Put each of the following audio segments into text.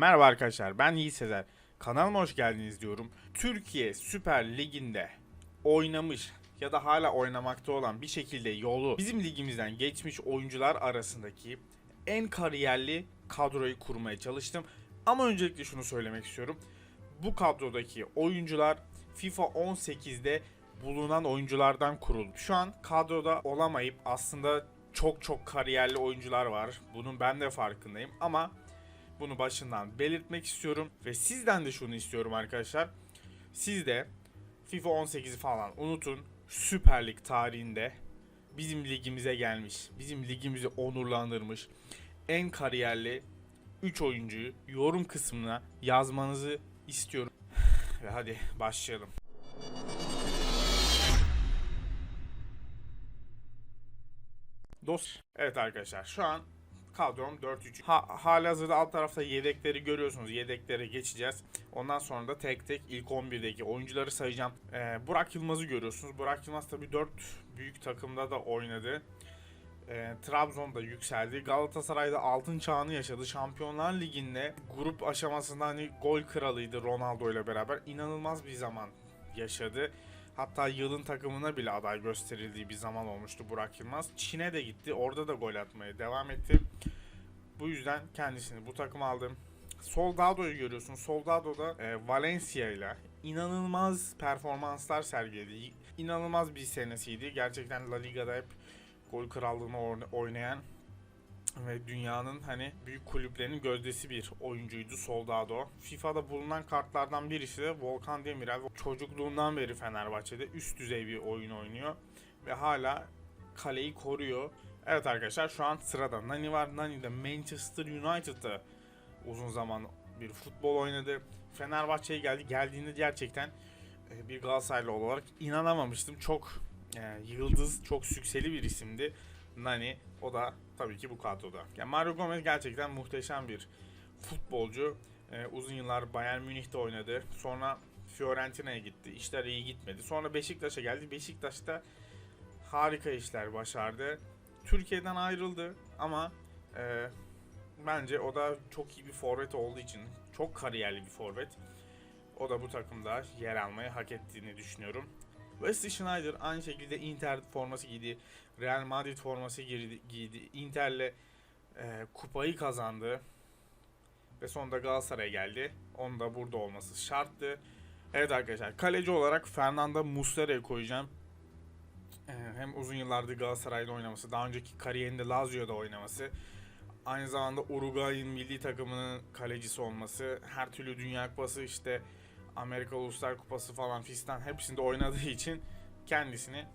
Merhaba arkadaşlar ben Yiğit Sezer. Kanalıma hoş geldiniz diyorum. Türkiye Süper Ligi'nde oynamış ya da hala oynamakta olan bir şekilde yolu bizim ligimizden geçmiş oyuncular arasındaki en kariyerli kadroyu kurmaya çalıştım. Ama öncelikle şunu söylemek istiyorum. Bu kadrodaki oyuncular FIFA 18'de bulunan oyunculardan kuruldu. Şu an kadroda olamayıp aslında çok çok kariyerli oyuncular var. Bunun ben de farkındayım ama bunu başından belirtmek istiyorum ve sizden de şunu istiyorum arkadaşlar. Siz de FIFA 18'i falan unutun. Süper Lig tarihinde bizim ligimize gelmiş, bizim ligimizi onurlandırmış en kariyerli 3 oyuncuyu yorum kısmına yazmanızı istiyorum. Ve hadi başlayalım. Dost. Evet arkadaşlar şu an kadrom 4-3. Ha, halihazırda alt tarafta yedekleri görüyorsunuz. Yedeklere geçeceğiz. Ondan sonra da tek tek ilk 11'deki oyuncuları sayacağım. Ee, Burak Yılmaz'ı görüyorsunuz. Burak Yılmaz tabi 4 büyük takımda da oynadı. Ee, Trabzon'da yükseldi. Galatasaray'da altın çağını yaşadı. Şampiyonlar Ligi'nde grup aşamasında hani gol kralıydı Ronaldo ile beraber. İnanılmaz bir zaman yaşadı. Hatta yılın takımına bile aday gösterildiği bir zaman olmuştu Burak Yılmaz. Çin'e de gitti. Orada da gol atmaya devam etti. Bu yüzden kendisini bu takıma aldım. Soldado'yu görüyorsun. Soldado'da e, Valencia ile inanılmaz performanslar sergiledi. İnanılmaz bir senesiydi. Gerçekten La Liga'da hep gol krallığını oynayan ve dünyanın hani büyük kulüplerinin gözdesi bir oyuncuydu Soldado. FIFA'da bulunan kartlardan birisi de Volkan Demirel. Çocukluğundan beri Fenerbahçe'de üst düzey bir oyun oynuyor ve hala kaleyi koruyor. Evet arkadaşlar şu an sırada Nani var. Nani de Manchester United'da uzun zaman bir futbol oynadı. Fenerbahçe'ye geldi. Geldiğinde gerçekten e, bir Galatasaraylı olarak inanamamıştım. Çok e, yıldız, çok sükseli bir isimdi. Nani o da tabii ki bu kadroda. Yani Mario Gomez gerçekten muhteşem bir futbolcu. Ee, uzun yıllar Bayern Münih'te oynadı. Sonra Fiorentina'ya gitti. İşler iyi gitmedi. Sonra Beşiktaş'a geldi. Beşiktaş'ta harika işler başardı. Türkiye'den ayrıldı ama e, bence o da çok iyi bir forvet olduğu için çok kariyerli bir forvet. O da bu takımda yer almayı hak ettiğini düşünüyorum. Wesley Schneider aynı şekilde Inter forması giydi. Real Madrid forması giydi. Inter'le e, kupayı kazandı. Ve sonunda Galatasaray'a geldi. Onun da burada olması şarttı. Evet arkadaşlar kaleci olarak Fernando Muslera'yı koyacağım. E, hem uzun yıllardır Galatasaray'da oynaması, daha önceki kariyerinde Lazio'da oynaması, aynı zamanda Uruguay'ın milli takımının kalecisi olması, her türlü Dünya Kupası işte Amerika Uluslar Kupası falan fistan hepsinde oynadığı için kendisini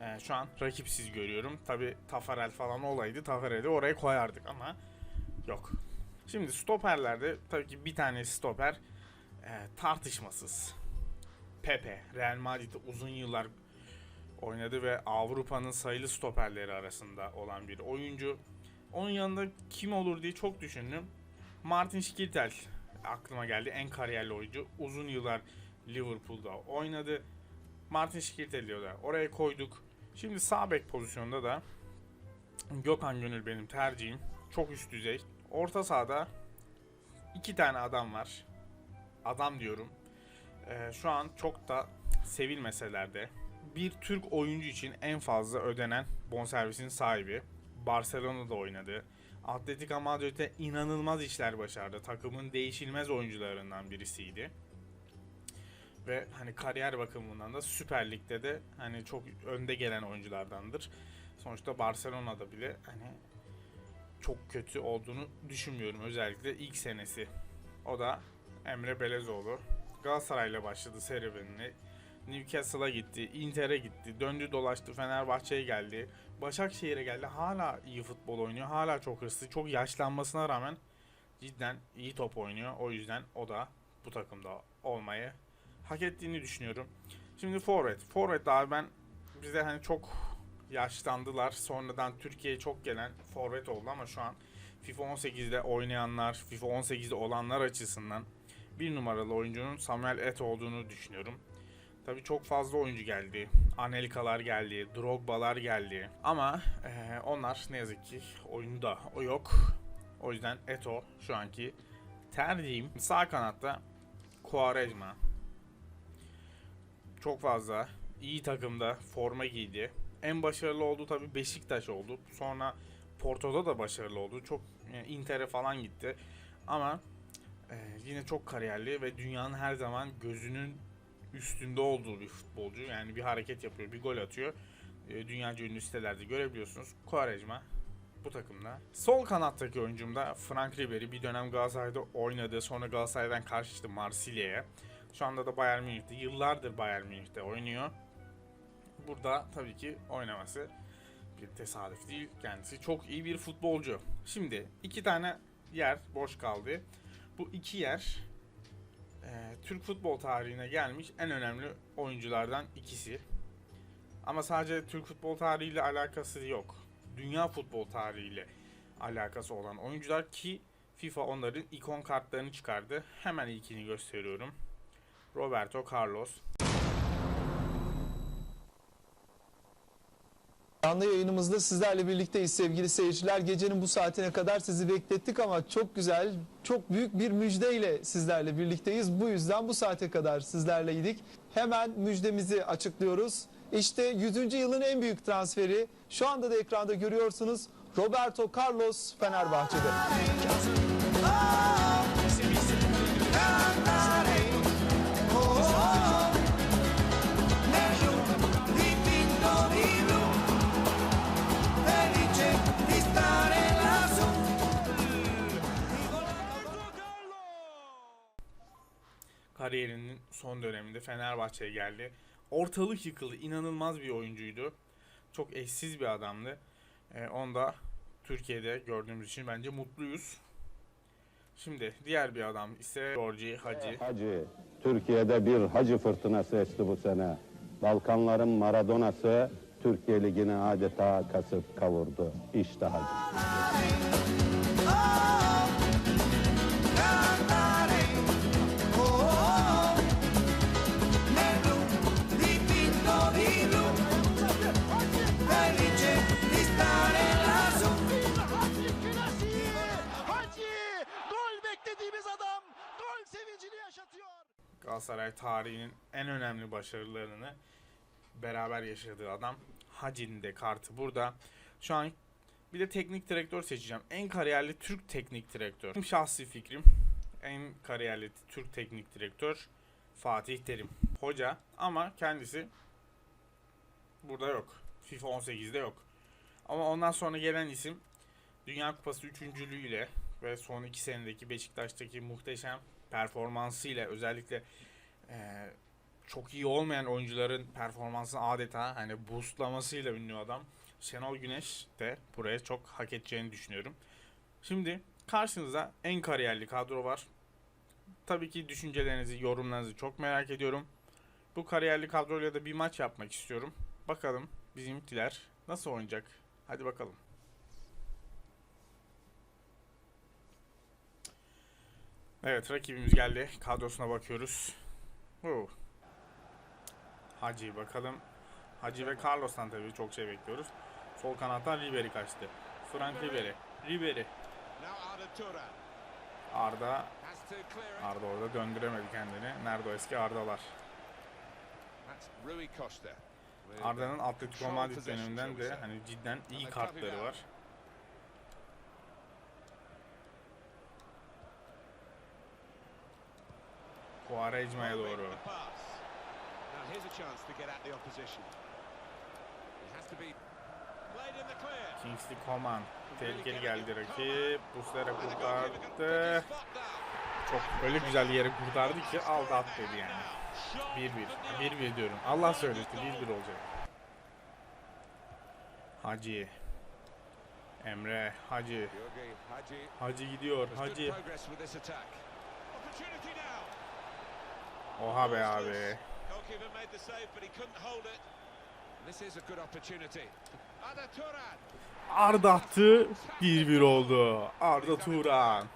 e, şu an rakipsiz görüyorum. Tabi Tafarel falan olaydı Tafarel'i oraya koyardık ama yok. Şimdi stoperlerde tabii ki bir tane stoper e, tartışmasız. Pepe, Real Madrid'de uzun yıllar oynadı ve Avrupa'nın sayılı stoperleri arasında olan bir oyuncu. Onun yanında kim olur diye çok düşündüm. Martin Şikirtel aklıma geldi. En kariyerli oyuncu. Uzun yıllar Liverpool'da oynadı. Martin Şikirtel'i de oraya koyduk. Şimdi sağ bek pozisyonunda da Gökhan Gönül benim tercihim. Çok üst düzey. Orta sahada iki tane adam var. Adam diyorum. Ee, şu an çok da sevilmeseler de bir Türk oyuncu için en fazla ödenen bonservisin sahibi. Barcelona'da oynadı. Atletico Madrid'de inanılmaz işler başardı. Takımın değişilmez oyuncularından birisiydi. Ve hani kariyer bakımından da Süper Lig'de de hani çok önde gelen oyunculardandır. Sonuçta Barcelona'da bile hani çok kötü olduğunu düşünmüyorum. Özellikle ilk senesi. O da Emre Belezoğlu. Galatasaray'la başladı serüvenini. Newcastle'a gitti, Inter'e gitti, döndü dolaştı, Fenerbahçe'ye geldi. Başakşehir'e geldi. Hala iyi futbol oynuyor. Hala çok hırslı. Çok yaşlanmasına rağmen cidden iyi top oynuyor. O yüzden o da bu takımda olmayı hak ettiğini düşünüyorum. Şimdi forvet. Forvet abi ben bize hani çok yaşlandılar. Sonradan Türkiye'ye çok gelen forvet oldu ama şu an FIFA 18'de oynayanlar, FIFA 18'de olanlar açısından bir numaralı oyuncunun Samuel Et olduğunu düşünüyorum. Tabii çok fazla oyuncu geldi. Anelka'lar geldi, Drogba'lar geldi. Ama eee, onlar ne yazık ki oyunda o yok. O yüzden Eto şu anki Tercihim sağ kanatta Quaresma. Çok fazla iyi takımda forma giydi. En başarılı olduğu tabii Beşiktaş oldu. Sonra Porto'da da başarılı oldu. Çok yani Inter'e falan gitti. Ama e, yine çok kariyerli ve dünyanın her zaman gözünün üstünde olduğu bir futbolcu. Yani bir hareket yapıyor, bir gol atıyor. E, dünyaca ünlü sitelerde görebiliyorsunuz. Quaresma bu takımda. Sol kanattaki oyuncum da Frank Ribery. Bir dönem Galatasaray'da oynadı. Sonra Galatasaray'dan karşılaştı Marsilya'ya. Şu anda da Bayern Münih'te. Yıllardır Bayern Münih'te oynuyor. Burada tabii ki oynaması bir tesadüf değil. Kendisi çok iyi bir futbolcu. Şimdi iki tane yer boş kaldı. Bu iki yer e, Türk futbol tarihine gelmiş en önemli oyunculardan ikisi. Ama sadece Türk futbol tarihiyle alakası yok. Dünya futbol tarihiyle alakası olan oyuncular ki FIFA onların ikon kartlarını çıkardı. Hemen ilkini gösteriyorum. Roberto Carlos. Canlı yayınımızda sizlerle birlikteyiz sevgili seyirciler. Gecenin bu saatine kadar sizi beklettik ama çok güzel, çok büyük bir müjdeyle sizlerle birlikteyiz. Bu yüzden bu saate kadar sizlerleydik. Hemen müjdemizi açıklıyoruz. İşte 100. yılın en büyük transferi şu anda da ekranda görüyorsunuz. Roberto Carlos Fenerbahçe'de. Kariyerinin son döneminde Fenerbahçe'ye geldi. Ortalık yıkıldı. İnanılmaz bir oyuncuydu. Çok eşsiz bir adamdı. Ee, onu da Türkiye'de gördüğümüz için bence mutluyuz. Şimdi diğer bir adam ise Georgi Hacı. Hacı, Türkiye'de bir hacı fırtınası esti bu sene. Balkanların Maradona'sı Türkiye Ligi'ni adeta kasıp kavurdu. İşte hacı. Galatasaray tarihinin en önemli başarılarını beraber yaşadığı adam. Hacı'nın de kartı burada. Şu an bir de teknik direktör seçeceğim. En kariyerli Türk teknik direktör. Benim Şahsi fikrim en kariyerli Türk teknik direktör Fatih Terim. Hoca ama kendisi burada yok. FIFA 18'de yok. Ama ondan sonra gelen isim Dünya Kupası üçüncülüğüyle ve son iki senedeki Beşiktaş'taki muhteşem performansıyla özellikle eee, çok iyi olmayan oyuncuların performansını adeta hani boostlamasıyla ünlü adam. Şenol Güneş de buraya çok hak edeceğini düşünüyorum. Şimdi karşınızda en kariyerli kadro var. Tabii ki düşüncelerinizi, yorumlarınızı çok merak ediyorum. Bu kariyerli kadroyla da bir maç yapmak istiyorum. Bakalım bizimkiler nasıl oynayacak? Hadi bakalım. Evet rakibimiz geldi. Kadrosuna bakıyoruz. Oo. Hacı bakalım. Hacı ve Carlos'tan tabii çok şey bekliyoruz. Sol kanattan Ribery kaçtı. Frank Ribery. Ribery. Arda Arda. orada döndüremedi kendini. Nerede o eski Ardalar? Arda'nın Atletico Madrid döneminden de hani cidden iyi kartları var. The clear. Kingsley Coman. Tehlikeli geldi rakip. Can kurtardı. Çok öyle güzel yere kurtardı ki aldı at dedi yani. 1-1. 1-1 diyorum. Allah söyletti 1-1 olacak. Hacı. Emre Hacı. Hacı gidiyor. Hacı. Oha be abi. Arda attı. 1-1 oldu. Arda Turan.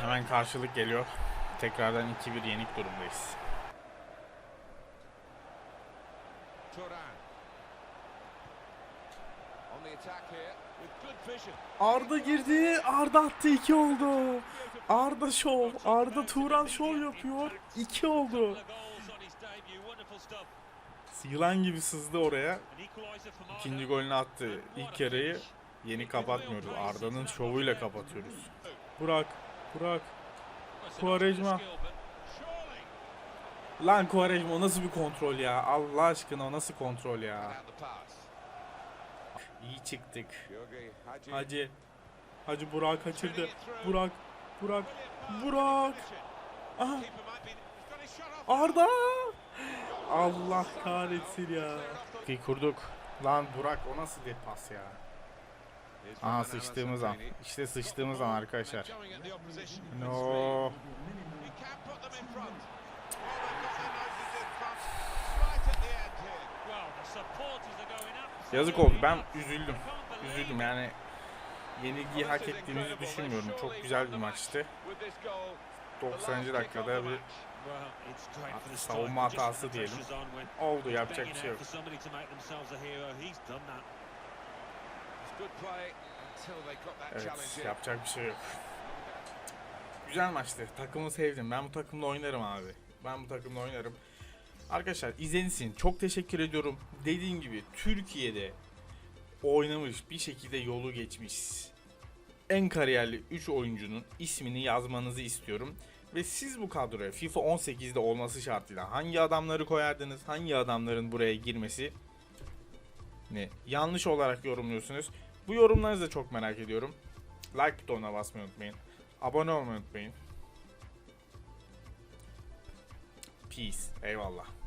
Hemen karşılık geliyor. Tekrardan 2-1 yenik durumdayız. Arda girdi. Arda attı 2 oldu. Arda şov. Arda Turan şov yapıyor. 2 oldu. Yılan gibi sızdı oraya. İkinci golünü attı. İlk yarıyı yeni kapatmıyoruz. Arda'nın şovuyla kapatıyoruz. Burak. Burak. Quaresma. Lan Quaresma o nasıl bir kontrol ya? Allah aşkına o nasıl kontrol ya? İyi çıktık. Hacı. Hacı Burak kaçırdı. Burak. Burak. Burak. Aha. Arda. Allah kahretsin ya. İyi kurduk. Lan Burak o nasıl bir pas ya? Aha sıçtığımız an. İşte sıçtığımız an arkadaşlar. No. Yazık oldu. Ben üzüldüm. Üzüldüm yani. Yenilgiyi hak ettiğimizi düşünmüyorum. Çok güzel bir maçtı. With this goal, 90. dakikada bir savunma hatası diyelim. oldu yapacak bir şey yok. Evet yapacak bir şey yok. Güzel maçtı. Takımı sevdim. Ben bu takımla oynarım abi. Ben bu takımla oynarım. Arkadaşlar izlediğiniz çok teşekkür ediyorum. Dediğim gibi Türkiye'de oynamış bir şekilde yolu geçmiş en kariyerli 3 oyuncunun ismini yazmanızı istiyorum. Ve siz bu kadroya FIFA 18'de olması şartıyla hangi adamları koyardınız? Hangi adamların buraya girmesi ne yanlış olarak yorumluyorsunuz? Bu yorumlarınızı da çok merak ediyorum. Like butonuna basmayı unutmayın. Abone olmayı unutmayın. Peace. Eyvallah.